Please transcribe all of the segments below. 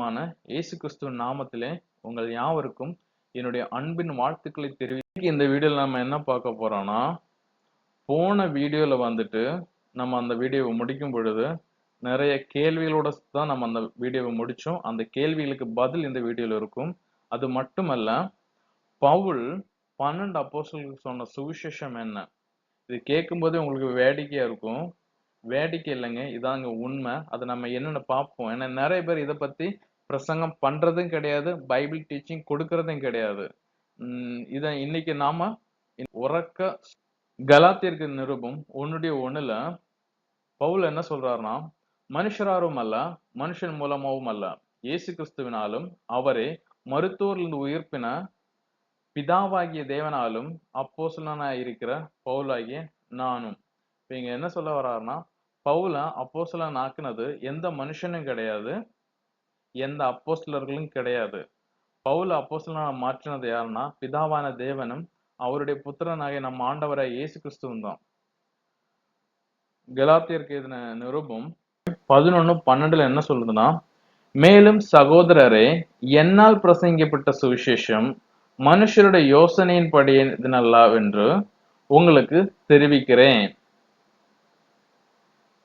மான இயேசு கிறிஸ்துவின் நாமத்திலே உங்கள் யாவருக்கும் என்னுடைய அன்பின் வாழ்த்துக்களை தெரிவிக்க இந்த வீடியோவில் நம்ம என்ன பார்க்க போறோம்னா போன வீடியோவில் வந்துட்டு நம்ம அந்த வீடியோவை முடிக்கும் பொழுது நிறைய கேள்விகளோட தான் நம்ம அந்த வீடியோவை முடித்தோம் அந்த கேள்விகளுக்கு பதில் இந்த வீடியோவில் இருக்கும். அது மட்டுமல்ல பவுல் பன்னெண்டு அப்போசலுக்கு சொன்ன சுவிசேஷம் என்ன? இது கேட்கும்போதே உங்களுக்கு வேடிக்கையாக இருக்கும். வேடிக்கை இல்லைங்க. இதாங்க உண்மை. அதை நம்ம என்னென்னு பார்ப்போம்? ஏன்னா நிறைய பேர் இதை பத்தி பிரசங்கம் பண்றதும் கிடையாது பைபிள் டீச்சிங் கொடுக்கறதும் கிடையாது. உம் இதை இன்னைக்கு நாம உறக்க கலாத்திற்கு நிருபம் ஒன்னுடைய ஒண்ணுல பவுல் என்ன சொல்றாருன்னா மனுஷராரும் அல்ல மனுஷன் மூலமாவும் அல்ல. இயேசு கிறிஸ்துவினாலும் அவரே மருத்துவரிலிருந்து உயிர்ப்பின பிதாவாகிய தேவனாலும் அப்போசலனாய் இருக்கிற பவுலாகிய நானும். இப்போ இங்கே என்ன சொல்ல வர்றாருன்னா பவுல அப்போஸ்தலன் ஆக்குனது எந்த மனுஷனும் கிடையாது எந்த அப்போஸ்தலர்களும் கிடையாது. பவுல அப்போஸ்தலனா மாற்றினது யாருன்னா பிதாவான தேவனும் அவருடைய புத்திரனாகிய நம்ம ஆண்டவராய் இயேசு கிறிஸ்துவும் தான். கலாத்தியருக்கு எதின நிருபம் பதினொன்னு பன்னெண்டுல என்ன சொல்லுதுன்னா மேலும் சகோதரரே என்னால் பிரசங்கிக்கப்பட்ட சுவிசேஷம் மனுஷருடைய யோசனையின் படியினல்லவென்று உங்களுக்கு தெரிவிக்கிறேன்.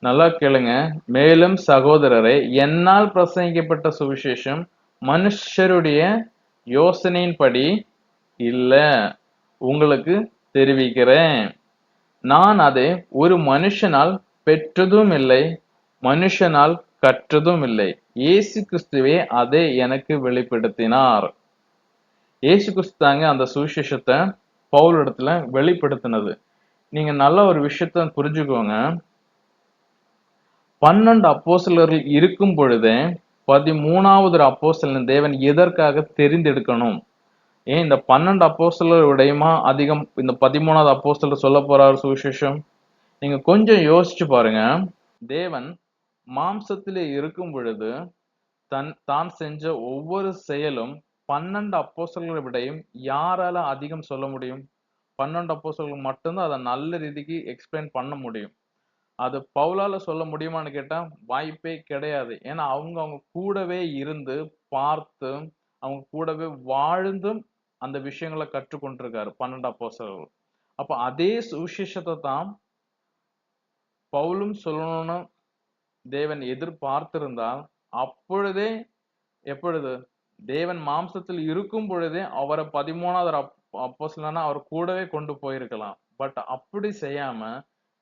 நல்லா கேளுங்க. மேலும் சகோதரரே என்னால் பிரசங்கிக்கப்பட்ட சுவிசேஷம் மனுஷருடைய யோசனையின்படி இல்ல. உங்களுக்கு தெரிவிக்கிறேன். நான் அதை ஒரு மனுஷனால் பெற்றதும் இல்லை மனுஷனால் கற்றதும் இல்லை. இயேசு கிறிஸ்துவே அதை எனக்கு வெளிப்படுத்தினார். இயேசு கிறிஸ்து தாங்க அந்த சுவிசேஷத்தை பவுல் இடத்துல வெளிப்படுத்தினது. நீங்க நல்ல ஒரு விஷயத்த புரிஞ்சுக்கோங்க. பன்னெண்டு அப்போசலர்கள் இருக்கும் பொழுதே பதிமூணாவது ஒரு அப்போஸ்தலன் தேவன் எதற்காக தெரிந்தெடுக்கணும்? ஏன் இந்த பன்னெண்டு அப்போசலர் விடையுமா அதிகம் இந்த பதிமூணாவது அப்போசலர் சொல்ல போறாரு சுவிசேஷம்? நீங்க கொஞ்சம் யோசிச்சு பாருங்க. தேவன் மாம்சத்திலே இருக்கும் பொழுது தன் தான் செஞ்ச ஒவ்வொரு செயலும் பன்னெண்டு அப்போஸ்தலர்களை விடையும் யாரால அதிகம் சொல்ல முடியும்? பன்னெண்டு அப்போசல்கள் மட்டும்தான் அதை நல்ல ரீதிக்கு எக்ஸ்பிளைன் பண்ண முடியும். அது பவுலால சொல்ல முடியுமான்னு கேட்டா வாய்ப்பே கிடையாது. ஏன்னா அவங்க அவங்க கூடவே இருந்து பார்த்து அவங்க கூடவே வாழ்ந்தும் அந்த விஷயங்களை கற்றுக்கொண்டிருக்காரு பன்னெண்டு அப்போஸ்தலர்கள். அப்ப அதே சுவிசேஷத்தை தான் பவுலும் சொல்லணும்னு தேவன் எதிர்பார்த்திருந்தால் அப்பொழுதே எப்பொழுது? தேவன் மாம்சத்தில் இருக்கும் பொழுதே அவரை பதிமூணாவது அப்போஸ்தலனா அவர் கூடவே கொண்டு போயிருக்கலாம். பட் அப்படி செய்யாம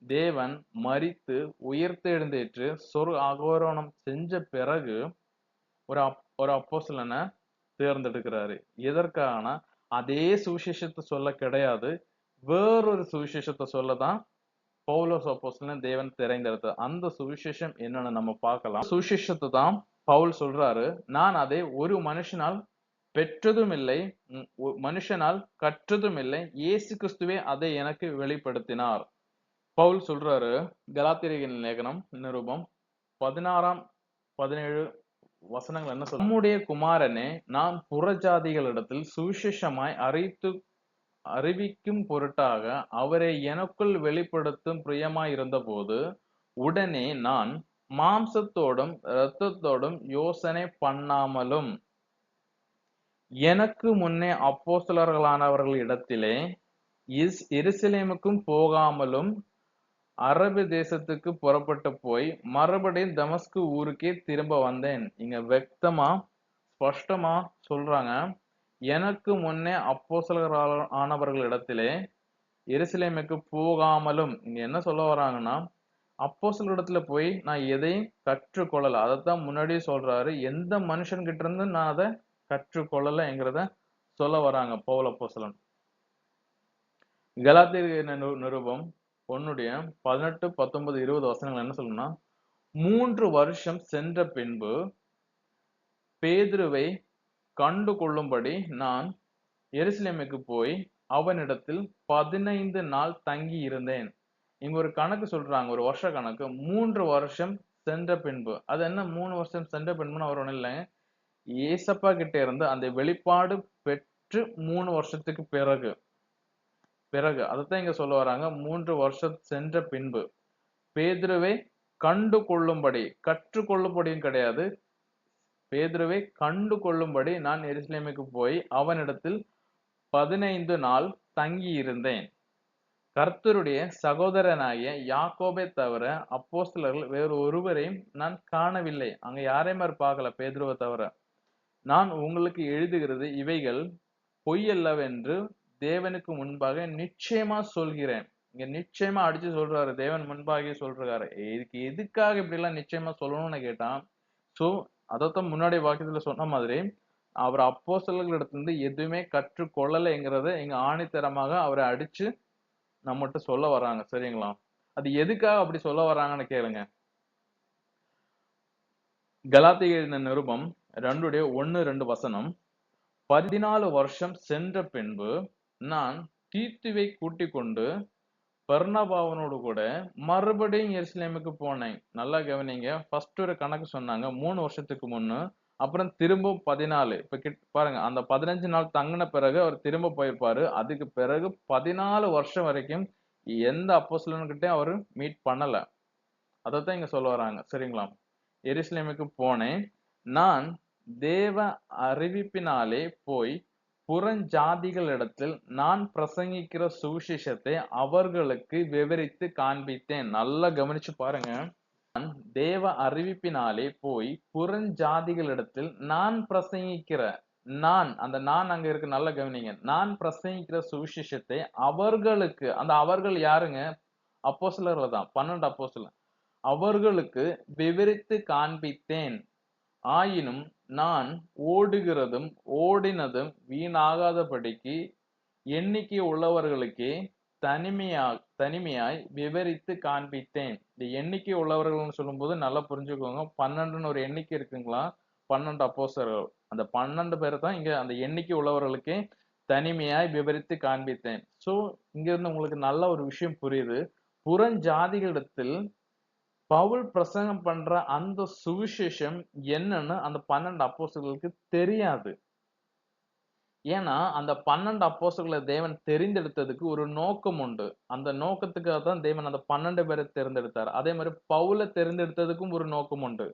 தேவன் மரித்து உயிர்த்தெழுந்தேற்று சொரு அகோரணம் செஞ்ச பிறகு ஒரு அப் ஒரு அப்போசலனை தேர்ந்தெடுக்கிறாரு. எதற்கான அதே சுவிசேஷத்தை சொல்ல கிடையாது. வேறொரு சுவிசேஷத்தை சொல்லதான் பவுலோஸ் அப்போஸ்தலன் தேவன் திரைந்தெடுத்தார் அந்த சுவிசேஷம் என்னன்னு நம்ம பார்க்கலாம். சுவிசேஷத்தை தான் பவுல் சொல்றாரு நான் அதை ஒரு மனுஷனால் பெற்றதும் இல்லை மனுஷனால் கற்றதும் இல்லை இயேசு கிறிஸ்துவே அதை எனக்கு வெளிப்படுத்தினார். பவுல் சொல்றாரு கலாத்திரியின் லேகனம் நிருபம். பதினாறாம் பதினேழு வசனங்கள் என்ன சொல்ல நம்முடைய குமாரனே நாம் புறஜாதிகளிடத்தில் சுவிசேஷமாய் அறித்து அறிவிக்கும் பொருட்டாக அவரை எனக்குள் வெளிப்படுத்தும் பிரியமாய் இருந்தபோது உடனே நான் மாம்சத்தோடும் இரத்தத்தோடும் யோசனை பண்ணாமலும் எனக்கு முன்னே அப்போஸ்தலர்களானவர்கள் இடத்திலே இஸ் எருசலேமுக்கும் போகாமலும் அரபு தேசத்துக்கு புறப்பட்டு போய் மறுபடியும் தமஸ்கு ஊருக்கே திரும்ப வந்தேன். இங்க வெக்தமா ஸ்பஷ்டமா சொல்றாங்க. எனக்கு முன்னே அப்போசலர் ஆனவர்கள் இடத்திலே எருசலேமுக்கு போகாமலும் இங்க என்ன சொல்ல வராங்கன்னா அப்போசல் இடத்துல போய் நான் எதையும் கற்றுக்கொள்ளல. அதைத்தான் முன்னாடியே சொல்றாரு. எந்த மனுஷன் கிட்ட இருந்து நான் அதை கற்றுக்கொள்ளலைங்கிறத சொல்ல வராங்க பவுல் அப்போசலன் கலாத்திய நிருபம்? பொண்ணுடைய பதினெட்டு பத்தொன்பது இருபது வசனங்கள் என்ன சொல்லணும்னா மூன்று வருஷம் சென்ற பின்பு பேதுருவை கண்டு கொள்ளும்படி நான் எருசலேமுக்கு போய் அவனிடத்தில் பதினைந்து நாள் தங்கி இருந்தேன். இங்க ஒரு கணக்கு சொல்றாங்க ஒரு வருஷ கணக்கு. மூன்று வருஷம் சென்ற பின்பு. அது என்ன? மூணு வருஷம் சென்ற பின்புன்னு அவர் ஒன்றும் இல்லைங்க ஏசப்பா கிட்ட இருந்து அந்த வெளிப்பாடு பெற்று மூணு வருஷத்துக்கு பிறகு பிறகு அதைத்தான் இங்க சொல்ல வராங்க. மூன்று வருஷம் சென்ற பின்பு பேதுருவை கண்டு கொள்ளும்படி கற்றுக்கொள்ளும்படியும் கிடையாது. பேதுருவை கண்டு கொள்ளும்படி நான் எருசலேமுக்கு போய் அவனிடத்தில் பதினைந்து நாள் தங்கி இருந்தேன் கர்த்தருடைய சகோதரனாகிய யாக்கோபை தவிர அப்போஸ்தலர்கள் வேறு ஒருவரையும் நான் காணவில்லை. அங்க யாரையும் மாதிரி பார்க்கல பேதுருவை தவிர. நான் உங்களுக்கு எழுதுகிறது இவைகள் பொய் அல்லவென்று தேவனுக்கு முன்பாக நிச்சயமா சொல்கிறேன். இங்க நிச்சயமா அடிச்சு சொல்றாரு. தேவன் முன்பாக சொல்றாரு. இதுக்கு எதுக்காக இப்படி எல்லாம் நிச்சயமா சொல்லணும்னு கேட்டான். சோ அதைத்தான் முன்னாடி வாக்கியத்துல சொன்ன மாதிரி அவர் அப்போ இருந்து எதுவுமே கற்றுக்கொள்ளலைங்கிறத எங்க ஆணித்தரமாக அவரை அடிச்சு நம்மகிட்ட சொல்ல வர்றாங்க. சரிங்களா? அது எதுக்காக அப்படி சொல்ல வர்றாங்கன்னு கேளுங்க. கலாத்திய நிருபம் ரெண்டுடைய ஒன்னு ரெண்டு வசனம் பதினாலு வருஷம் சென்ற பின்பு நான் தீத்துவை கூட்டிக் கொண்டு பர்ணபாவனோடு கூட மறுபடியும் எருசலேமுக்கு போனேன். நல்லா கவனிங்க. ஃபர்ஸ்ட் ஒரு கணக்கு சொன்னாங்க. மூணு வருஷத்துக்கு முன்னு. அப்புறம் திரும்ப பதினாலு. இப்ப கிட் பாருங்க. அந்த பதினஞ்சு நாள் தங்கின பிறகு அவர் திரும்ப போயிருப்பாரு. அதுக்கு பிறகு பதினாலு வருஷம் வரைக்கும் எந்த அப்போஸ்லன்கிட்டே அவர் மீட் பண்ணல. அதைத்தான் இங்க சொல்ல வராங்க. சரிங்களா? எருசலேமுக்கு போனேன். நான் தேவ அறிவிப்பினாலே போய் புறஞ்சாதிகளிடத்தில் நான் பிரசங்கிக்கிற சுவிசேஷத்தை அவர்களுக்கு விவரித்து காண்பித்தேன். நல்லா கவனிச்சு பாருங்க. நான் தேவ அறிவிப்பினாலே போய் புறஞ்சாதிகளிடத்தில் நான் பிரசங்கிக்கிற நான் அந்த நான் அங்க இருக்கு நல்ல கவனிங்க. நான் பிரசங்கிக்கிற சுவிசேஷத்தை அவர்களுக்கு அந்த அவர்கள் யாருங்க? அப்போ தான் பன்னெண்டு அப்போ அவர்களுக்கு விவரித்து காண்பித்தேன். ஆயினும் நான் ஓடுகிறதும் ஓடினதும் வீணாகாதபடிக்கு எண்ணிக்கை உள்ளவர்களுக்கே தனிமையா தனிமையாய் விவரித்து காண்பித்தேன். இந்த எண்ணிக்கை உள்ளவர்கள்னு சொல்லும்போது நல்லா புரிஞ்சுக்கோங்க. பன்னெண்டுன்னு ஒரு எண்ணிக்கை இருக்குங்களா? பன்னெண்டு அப்போசர்கள் அந்த பன்னெண்டு பேர் தான் இங்க அந்த எண்ணிக்கை உள்ளவர்களுக்கே தனிமையாய் விவரித்து காண்பித்தேன். ஸோ இங்கிருந்து உங்களுக்கு நல்ல ஒரு விஷயம் புரியுது. புறஞ்சாதிகளிடத்தில் பவுல் பிரசங்கம் பண்ற அந்த சுவிசேஷம் என்னன்னு அந்த பன்னெண்டு அப்போஸ்தலர்களுக்கு தெரியாது. ஏன்னா அந்த பன்னெண்டு அப்போஸ்தலர்களை தேவன் தெரிந்தெடுத்ததுக்கு ஒரு நோக்கம் உண்டு. அந்த நோக்கத்துக்காக தான் தேவன் அந்த பன்னெண்டு பேரை தேர்ந்தெடுத்தார். அதே மாதிரி பவுலை தெரிந்தெடுத்ததுக்கும் ஒரு நோக்கம் உண்டு.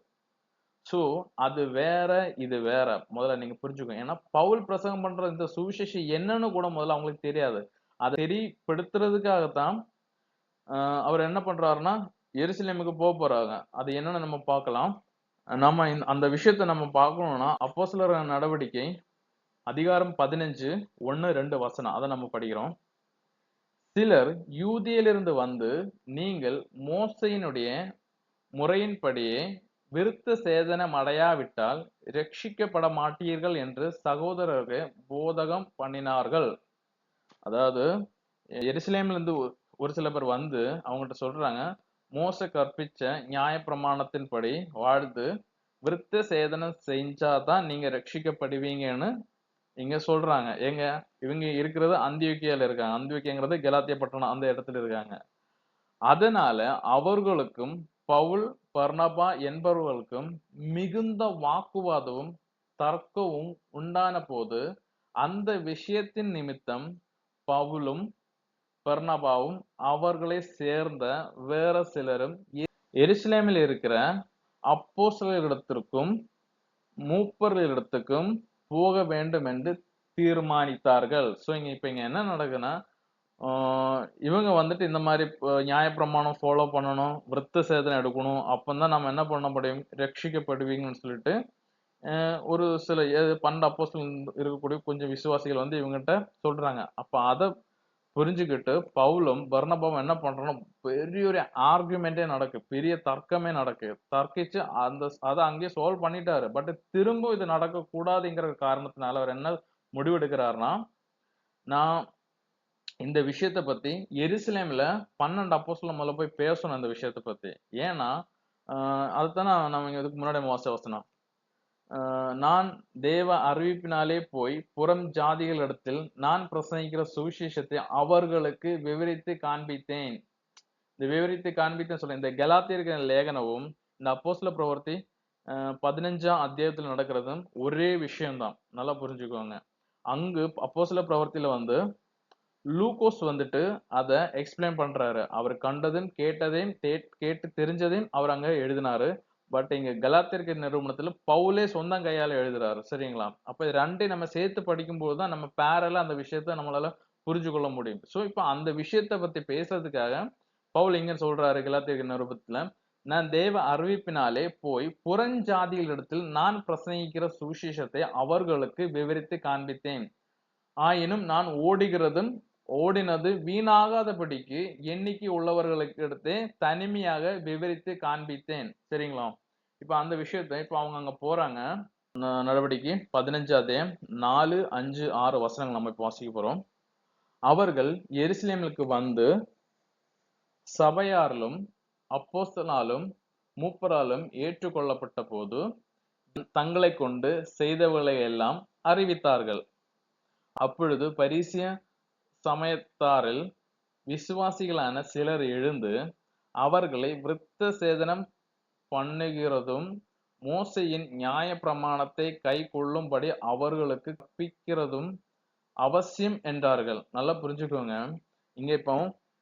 ஸோ அது வேற இது வேற. முதல்ல நீங்க புரிஞ்சுக்கோங்க. ஏன்னா பவுல் பிரசங்கம் பண்ற இந்த சுவிசேஷம் என்னன்னு கூட முதல்ல அவங்களுக்கு தெரியாது. அதை தெரியப்படுத்துறதுக்காகத்தான் அவர் என்ன பண்றாருன்னா எருசலேமுக்கு போக போறாங்க. அது என்னன்னு நம்ம பார்க்கலாம். நம்ம அந்த விஷயத்த நம்ம பார்க்கணும்னா சிலர் நடவடிக்கை அதிகாரம் பதினஞ்சு ஒன்று ரெண்டு வசனம். அதை நம்ம படிக்கிறோம். சிலர் யூதியிலிருந்து வந்து நீங்கள் மோசையினுடைய முறையின்படியே விருத்த சேதனம் அடையாவிட்டால் ரட்சிக்கப்பட மாட்டீர்கள் என்று சகோதரருக்கு போதகம் பண்ணினார்கள். அதாவது எருசலேம்லேருந்து ஒரு சில பேர் வந்து அவங்கள்ட்ட சொல்றாங்க மோச கற்பிச்ச நியாயப்பிரமாணத்தின்படி வாழ்ந்து விருத்த சேதனம் செஞ்சாதான் நீங்க ரட்சிக்கப்படுவீங்கன்னு இங்க சொல்றாங்க. எங்க இவங்க இருக்கிறது அந்தியோக்கியால இருக்காங்க. அந்தியோக்கியங்கிறது கெலாத்திய பட்டணம் அந்த இடத்துல இருக்காங்க. அதனால அவர்களுக்கும் பவுல் பர்ணபா என்பவர்களுக்கும் மிகுந்த வாக்குவாதமும் தர்க்கமும் உண்டான போது அந்த விஷயத்தின் நிமித்தம் பவுலும் பர்ணபாவும் அவர்களை சேர்ந்த வேற சிலரும் எ- எருசலேமில் இருக்கிற அப்போசலரிடத்திற்கும் மூப்பர்களிடத்துக்கும் போக வேண்டும் என்று தீர்மானித்தார்கள். ஸோ இங்க இப்ப இங்க என்ன நடக்குன்னா இவங்க வந்துட்டு இந்த மாதிரி நியாயப்பிரமாணம் ஃபாலோ பண்ணணும் விருத்த சேதனை எடுக்கணும் அப்பந்தான் நம்ம என்ன பண்ண முடியும்? ரட்சிக்கப்படுவீங்கன்னு சொல்லிட்டு ஒரு சில எ- பன்னெண்டு அப்போஸ்தலர் இருக்கக்கூடிய கொஞ்சம் விசுவாசிகள் வந்து இவங்ககிட்ட சொல்றாங்க. அப்ப அதை புரிஞ்சுக்கிட்டு பவுலும் பர்ணபாவும் என்ன பண்றோம்னா பெரிய ஒரு ஆர்குமெண்டே நடக்கு பெரிய தர்க்கமே நடக்கு. தர்க்கிச்சு அந்த அதை அங்கேயே சால்வ் பண்ணிட்டாரு. பட் திரும்ப இது நடக்க கூடாதுங்கிற காரணத்தினால அவர் என்ன முடிவெடுக்கிறாருன்னா நான் இந்த விஷயத்தை பத்தி எருசலேம்ல பன்னெண்டு அப்போஸ்ல முதல்ல போய் பேசணும் இந்த விஷயத்தை பத்தி. ஏன்னா அதுதான் நம்ம இதுக்கு முன்னாடி மோச வசனம். நான் தேவ அறிவிப்பினாலே போய் புறம் ஜாதிகளிடத்தில் நான் பிரசங்கிக்கிற சுவிசேஷத்தை அவர்களுக்கு விவரித்து காண்பித்தேன். இந்த விவரித்து காண்பித்தேன் சொல்ல இந்த கலாத்தியர்கள் லேகனவும் இந்த அப்போஸ்ல பிரவர்த்தி பதினஞ்சாம் அத்தியாயத்தில் நடக்கிறதும் ஒரே விஷயம்தான். நல்லா புரிஞ்சுக்கோங்க. அங்கு அப்போஸ்ல பிரவர்த்தியில வந்து லூகோஸ் வந்துட்டு அதை எக்ஸ்பிளைன் பண்றாரு. அவர் கண்டதும் கேட்டதையும் கேட்டு தெரிஞ்சதையும் அவர் அங்க எழுதினாரு. பட் இங்க கலாத்தியருக்கு நிறுவனத்துல பவுலே சொந்தம் கையால எழுதுறாரு. சரிங்களா? அப்ப இது ரெண்டையும் நம்ம சேர்த்து படிக்கும்போது தான் நம்ம பேரலா அந்த விஷயத்த நம்மளால புரிஞ்சு கொள்ள முடியும். ஸோ இப்போ அந்த விஷயத்த பத்தி பேசுறதுக்காக பவுல் இங்க சொல்றாரு கலாத்தியருக்கு நிறுவனத்துல நான் தேவ அறிவிப்பினாலே போய் புறஞ்சாதிகளிடத்தில் நான் பிரசங்கிக்கிற சுவிசேஷத்தை அவர்களுக்கு விவரித்து காண்பித்தேன். ஆயினும் நான் ஓடுகிறதும் ஓடினது வீணாகாதபடிக்கு எண்ணிக்கை உள்ளவர்களுக்கு எடுத்து தனிமையாக விவரித்து காண்பித்தேன். சரிங்களா? இப்ப அந்த விஷயத்த இப்ப அவங்க அங்க போறாங்க. ந- நடவடிக்கை பதினஞ்சாவது நாலு அஞ்சு ஆறு வசனங்கள் நம்ம இப்ப வாசிக்க போறோம். அவர்கள் எருசலேமுக்கு வந்து சபையாரிலும் அப்போஸ்தனாலும் மூப்பராலும் ஏற்றுக்கொள்ளப்பட்ட போது தங்களை கொண்டு செய்தவர்களை எல்லாம் அறிவித்தார்கள். அப்பொழுது பரிசிய சமயத்தாரில் விசுவாசிகளான சிலர் எழுந்து அவர்களை விருத்த சேதனம் பண்ணுகிறதும் மோசையின் நியாய பிரமாணத்தை கை கொள்ளும்படி அவர்களுக்கு கற்பிக்கிறதும் அவசியம் என்றார்கள். நல்லா புரிஞ்சுக்கோங்க. இங்க இப்போ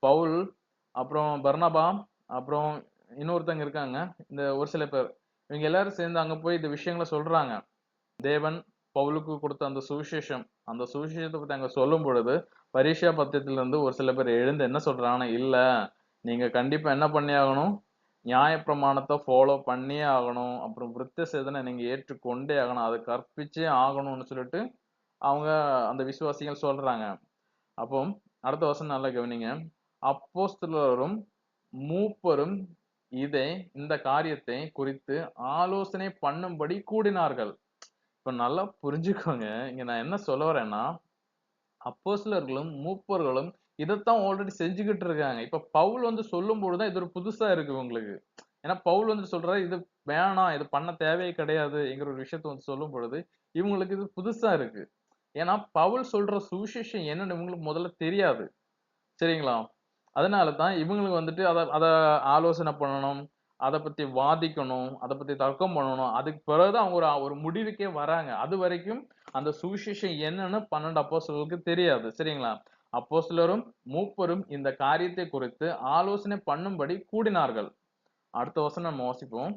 பவுல் அப்புறம் பர்னபா அப்புறம் இன்னொருத்தங்க இருக்காங்க. இந்த ஒரு சில பேர். இவங்க எல்லாரும் சேர்ந்து அங்க போய் இந்த விஷயங்களை சொல்றாங்க. தேவன் பவுலுக்கு கொடுத்த அந்த சுவிசேஷம். அந்த சுவிசேஷத்தை பத்தி அங்க சொல்லும் பொழுது பரீட்சா பத்தியத்துல இருந்து ஒரு சில பேர் எழுந்து என்ன சொல்றாங்கன்னா இல்ல நீங்க கண்டிப்பா என்ன பண்ணி ஆகணும்? நியாயப்பிரமாணத்தை ஃபாலோ பண்ணியே ஆகணும். அப்புறம் விருத்த சேதனை நீங்க ஏற்றுக்கொண்டே ஆகணும். அதை கற்பிச்சே ஆகணும்னு சொல்லிட்டு அவங்க அந்த விசுவாசிகள் சொல்றாங்க. அப்போ அடுத்த வருஷம் நல்லா கவனிங்க. அப்போஸ்தலரும் மூப்பரும் இதை இந்த காரியத்தை குறித்து ஆலோசனை பண்ணும்படி கூடினார்கள். இப்ப நல்லா புரிஞ்சுக்கோங்க. இங்க நான் என்ன சொல்ல வரேன்னா அப்போஸ்தலர்களும் மூப்பர்களும் இதைத்தான் ஆல்ரெடி செஞ்சுக்கிட்டு இருக்காங்க. இப்ப பவுல் வந்து சொல்லும் பொழுதுதான் இது ஒரு புதுசா இருக்கு உங்களுக்கு. ஏன்னா பவுல் வந்து சொல்றாரு இது வேணாம் இது பண்ண தேவையே கிடையாது என்கிற ஒரு விஷயத்த வந்து சொல்லும் பொழுது இவங்களுக்கு இது புதுசா இருக்கு. ஏன்னா பவுல் சொல்ற சுவிசேஷம் என்னன்னு இவங்களுக்கு முதல்ல தெரியாது. சரிங்களா? அதனால தான் இவங்களுக்கு வந்துட்டு அதை அதை ஆலோசனை பண்ணணும் அதை பத்தி வாதிக்கணும் அதை பத்தி தர்க்கம் பண்ணணும். அதுக்கு பிறகுதான் அவங்க ஒரு ஒரு முடிவுக்கே வராங்க. அது வரைக்கும் அந்த சுவிசேஷம் என்னன்னு பன்னெண்டு அப்போஸ்தலர்களுக்கு தெரியாது. சரிங்களா? அப்போஸ்தலரும் மூப்பரும் இந்த காரியத்தை குறித்து ஆலோசனை பண்ணும்படி கூடினார்கள். அடுத்த வசனம் நம்ம வாசிப்போம்.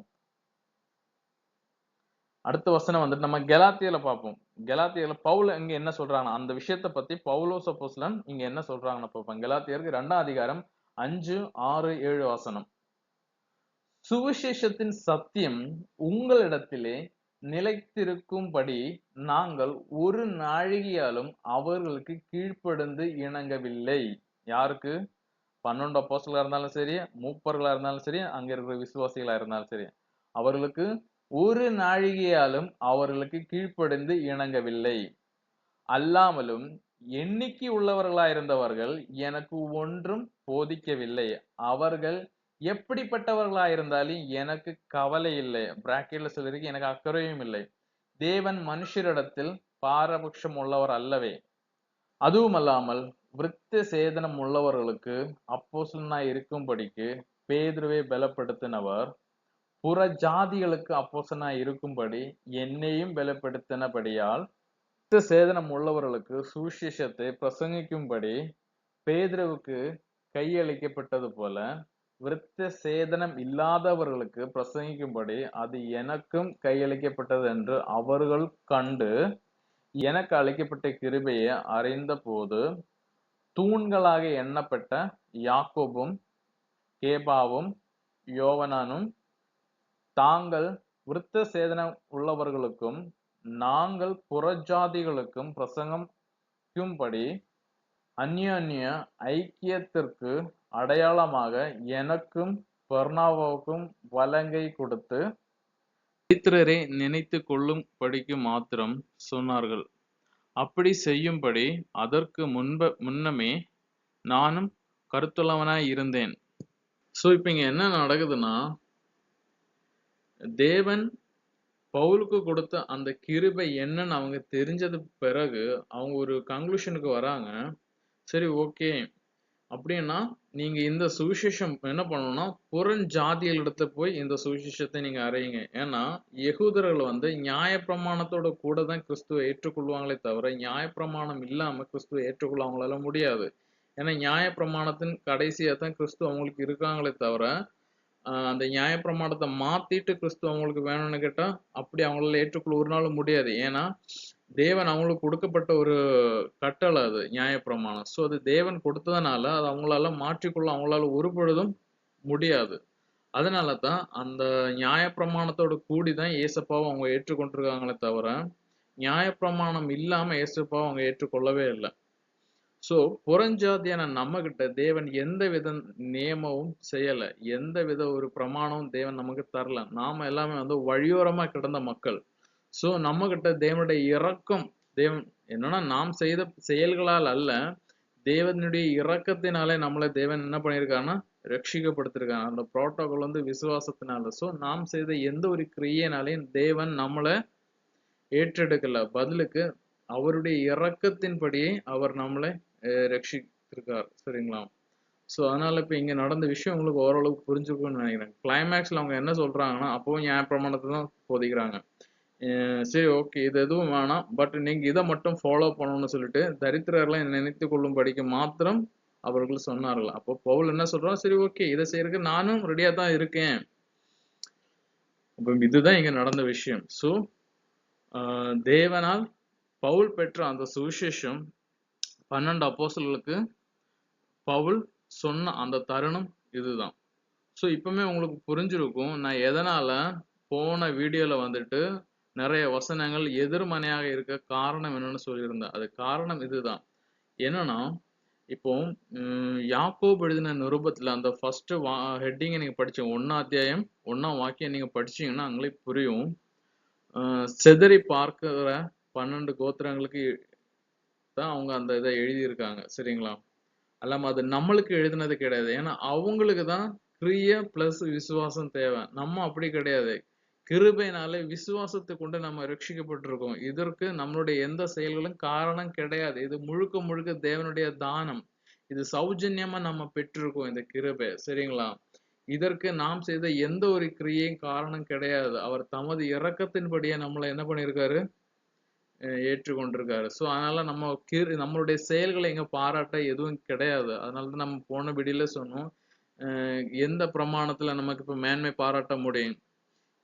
அடுத்த வசனம் வந்துட்டு நம்ம கெலாத்தியில பார்ப்போம். கெலாத்தியில பவுல் இங்க என்ன சொல்றாங்க அந்த விஷயத்த பத்தி பவுலோஸ் சப்போஸ்லன் இங்க என்ன சொல்றாங்கன்னு பார்ப்போம். கெலாத்தியருக்கு ரெண்டாம் அதிகாரம் அஞ்சு ஆறு ஏழு வசனம். சுவிசேஷத்தின் சத்தியம் உங்களிடத்திலே நிலைத்திருக்கும்படி நாங்கள் ஒரு நாழிகையாலும் அவர்களுக்கு கீழ்ப்படிந்து இணங்கவில்லை. யாருக்கு? பன்னெண்டு அப்போஸ்தலா இருந்தாலும் சரி மூப்பர்களா இருந்தாலும் சரி அங்க இருக்கிற விசுவாசிகளா இருந்தாலும் சரி. அவர்களுக்கு ஒரு நாழிகையாலும் அவர்களுக்கு கீழ்ப்படிந்து இணங்கவில்லை. அல்லாமலும் எண்ணிக்கை உள்ளவர்களாயிருந்தவர்கள் எனக்கு ஒன்றும் போதிக்கவில்லை. அவர்கள் எப்படிப்பட்டவர்களா இருந்தாலும் எனக்கு கவலை இல்லை. பிராக்கெட்ல சொல்லிருக்கு எனக்கு அக்கறையும் இல்லை. தேவன் மனுஷரிடத்தில் பாரபட்சம் உள்ளவர் அல்லவே. அதுவும் அல்லாமல் விருத்த சேதனம் உள்ளவர்களுக்கு அப்போசலனா இருக்கும்படிக்கு பேதுருவை பலப்படுத்தினவர் புற ஜாதிகளுக்கு அப்போசனாய் இருக்கும்படி என்னையும் பலப்படுத்தினபடியால் விருத்த சேதனம் உள்ளவர்களுக்கு சுவிசேஷத்தை பிரசங்கிக்கும்படி பேதுருவுக்கு கையளிக்கப்பட்டது போல விருத்த சேதனம் இல்லாதவர்களுக்கு பிரசங்கிக்கும்படி அது எனக்கும் கையளிக்கப்பட்டது என்று அவர்கள் கண்டு எனக்கு அளிக்கப்பட்ட கிருபையை அறிந்த போது தூண்களாக எண்ணப்பட்ட யாக்கோபும் கேபாவும் யோவனானும் தாங்கள் விருத்த சேதனம் உள்ளவர்களுக்கும் நாங்கள் புறஜாதிகளுக்கும் பிரசங்கிக்கும்படி அந்யோன்ய ஐக்கியத்திற்கு அடையாளமாக எனக்கும் பர்னாவாவுக்கும் வலங்கை கொடுத்து பவித்திரரை நினைத்து கொள்ளும்படிக்கு மாத்திரம் சொன்னார்கள். அப்படி செய்யும்படி அதற்கு முன்ப முன்னமே நானும் கருத்துள்ளவனாய் இருந்தேன். ஸோ இப்போ இங்கே என்ன நடக்குதுன்னா தேவன் பவுலுக்கு கொடுத்த அந்த கிருபை என்னன்னு அவங்க தெரிஞ்சது பிறகு அவங்க ஒரு கன்க்ளூஷனுக்கு வராங்க. சரி ஓகே அப்படின்னா நீங்க இந்த சுவிசேஷம் என்ன பண்ணணும்னா புறஞ்சாதிகளிடத்துல போய் இந்த சுவிசேஷத்தை நீங்க அறையுங்க. ஏன்னா யகூதர்கள் வந்து நியாயப்பிரமாணத்தோட கூட தான் கிறிஸ்துவை ஏற்றுக்கொள்வாங்களே தவிர நியாயப்பிரமாணம் இல்லாம கிறிஸ்துவை ஏற்றுக்கொள்ள அவங்களால முடியாது. ஏன்னா நியாயப்பிரமாணத்தின் கடைசியா தான் கிறிஸ்து அவங்களுக்கு இருக்காங்களே தவிர ஆஹ் அந்த நியாயப்பிரமாணத்தை மாத்திட்டு கிறிஸ்து அவங்களுக்கு வேணும்னு கேட்டா அப்படி அவங்களால ஏற்றுக்கொள்ள ஒரு நாளும் முடியாது. ஏன்னா தேவன் அவங்களுக்கு கொடுக்கப்பட்ட ஒரு கட்டளை அது நியாயப்பிரமாணம். ஸோ அது தேவன் கொடுத்ததுனால அது அவங்களால மாற்றிக்கொள்ள அவங்களால ஒரு பொழுதும் முடியாது. அதனால தான் அந்த நியாயப்பிரமாணத்தோட கூடி தான் ஏசப்பாவை அவங்க ஏற்றுக்கொண்டிருக்காங்களே தவிர நியாயப்பிரமாணம் இல்லாம ஏசப்பாவை அவங்க ஏற்றுக்கொள்ளவே இல்லை. ஸோ புறஞ்சாதியான நம்ம கிட்ட தேவன் எந்த வித நியமமும் செய்யல. எந்த வித ஒரு பிரமாணமும் தேவன் நமக்கு தரல. நாம எல்லாமே வந்து வழியோரமா கிடந்த மக்கள். ஸோ நம்ம கிட்ட தேவனுடைய இரக்கம் தேவன் என்னன்னா நாம் செய்த செயல்களால் அல்ல தேவனுடைய இரக்கத்தினாலே நம்மளை தேவன் என்ன பண்ணியிருக்காருன்னா ரட்சிக்கப்படுத்திருக்காங்க அந்த புரோட்டோகால் வந்து விசுவாசத்தினால. ஸோ நாம் செய்த எந்த ஒரு கிரியைனாலையும் தேவன் நம்மளை ஏற்றெடுக்கல. பதிலுக்கு அவருடைய இறக்கத்தின்படியே அவர் நம்மளை ரட்சித்திருக்கார். சரிங்களா? ஸோ அதனால இப்போ இங்க நடந்த விஷயம் உங்களுக்கு ஓரளவுக்கு புரிஞ்சுக்கணும்னு நினைக்கிறேன். கிளைமேக்ஸ்ல அவங்க என்ன சொல்றாங்கன்னா அப்பவும் நியாயப்பிரமாணத்தை தான் போதிக்கிறாங்க. சரி ஓகே இது எதுவும் வேணாம். பட் நீங்கள் இதை மட்டும் ஃபாலோ பண்ணணும்னு சொல்லிட்டு தரித்திரர்களை நினைத்து கொள்ளும்படிக்கு மாத்திரம் அவர்கள் சொன்னார்கள். அப்போ பவுல் என்ன சொல்றான் சரி ஓகே இதை செய்யறதுக்கு நானும் ரெடியாக தான் இருக்கேன். அப்போ இதுதான் இங்கே நடந்த விஷயம். ஸோ தேவனால் பவுல் பெற்ற அந்த சுவிசேஷம் பன்னெண்டு அப்போசல்களுக்கு பவுல் சொன்ன அந்த தருணம் இதுதான். ஸோ இப்பவுமே உங்களுக்கு புரிஞ்சிருக்கும். நான் எதனால போன வீடியோவில் வந்துட்டு நிறைய வசனங்கள் எதிர்மனையாக இருக்க காரணம் என்னன்னு சொல்லியிருந்தேன் அது காரணம் இதுதான். என்னன்னா இப்போ யாக்கோப் எழுதின நிருபத்துல அந்த ஃபர்ஸ்ட் வா ஹெட்டிங்கை நீங்க படிச்சீங்க ஒன்னாம் அத்தியாயம் ஒன்னாம் வாக்கியம் நீங்க படிச்சீங்கன்னா அங்களே புரியும். செதறி சிதறி பார்க்கிற பன்னெண்டு கோத்திரங்களுக்கு தான் அவங்க அந்த இதை எழுதியிருக்காங்க. சரிங்களா? அல்லாம அது நம்மளுக்கு எழுதினது கிடையாது. ஏன்னா அவங்களுக்கு தான் கிரிய பிளஸ் விசுவாசம் தேவை. நம்ம அப்படி கிடையாது. கிருபைனால விசுவாசத்தை கொண்டு நம்ம ரட்சிக்கப்பட்டிருக்கோம். இதற்கு நம்மளுடைய எந்த செயல்களும் காரணம் கிடையாது. இது முழுக்க முழுக்க தேவனுடைய தானம். இது சௌஜன்யமா நம்ம பெற்றிருக்கோம் இந்த கிருபை. சரிங்களா? இதற்கு நாம் செய்த எந்த ஒரு கிரியையும் காரணம் கிடையாது. அவர் தமது இறக்கத்தின்படியே நம்மளை என்ன பண்ணியிருக்காரு? ஏற்றுக்கொண்டிருக்காரு. ஸோ அதனால நம்ம கிரு நம்மளுடைய செயல்களை இங்கே பாராட்ட எதுவும் கிடையாது. அதனால தான் நம்ம போன விடியில சொன்னோம். எந்த பிரமாணத்துல நமக்கு இப்போ மேன்மை பாராட்ட முடியும்?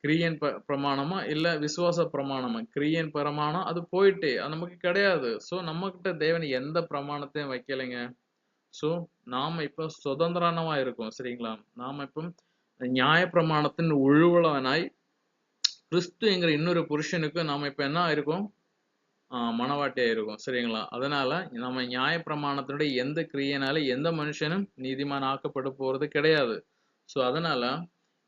கிரியன் ப பிரமாணமா இல்ல விசுவாச பிரமாணமா? கிரியன் பிரமாணம் அது போயிட்டு அது நமக்கு கிடையாது. ஸோ நம்ம கிட்ட தேவன் எந்த பிரமாணத்தையும் வைக்கலைங்க. ஸோ நாம இப்ப சுதந்திரனமா இருக்கோம் சரிங்களா? நாம இப்போ நியாய பிரமாணத்தின் உழுவலவனாய் கிறிஸ்து என்கிற இன்னொரு புருஷனுக்கு நாம இப்ப என்ன இருக்கோம் ஆஹ் மனவாட்டியா இருக்கும் சரிங்களா? அதனால நம்ம நியாய பிரமாணத்தினுடைய எந்த கிரியைனால எந்த மனுஷனும் நீதிமான் ஆக்கப்பட போறது கிடையாது. ஸோ அதனால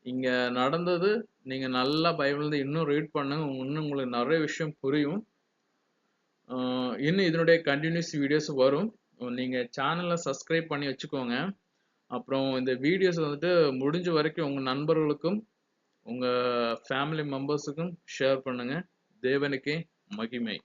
இங்க நடந்தது நீங்க நல்லா பைபிள் இன்னும் ரீட் பண்ணுங்க. இன்னும் உங்களுக்கு நிறைய விஷயம் புரியும். இன்னும் இதனுடைய கண்டினியூஸ் வீடியோஸ் வரும். நீங்க சேனலை சப்ஸ்கிரைப் பண்ணி வச்சுக்கோங்க. அப்புறம் இந்த வீடியோஸ் வந்துட்டு முடிஞ்ச வரைக்கும் உங்க நண்பர்களுக்கும் உங்க ஃபேமிலி மெம்பர்ஸுக்கும் ஷேர் பண்ணுங்க. தேவனுக்கே மகிமை.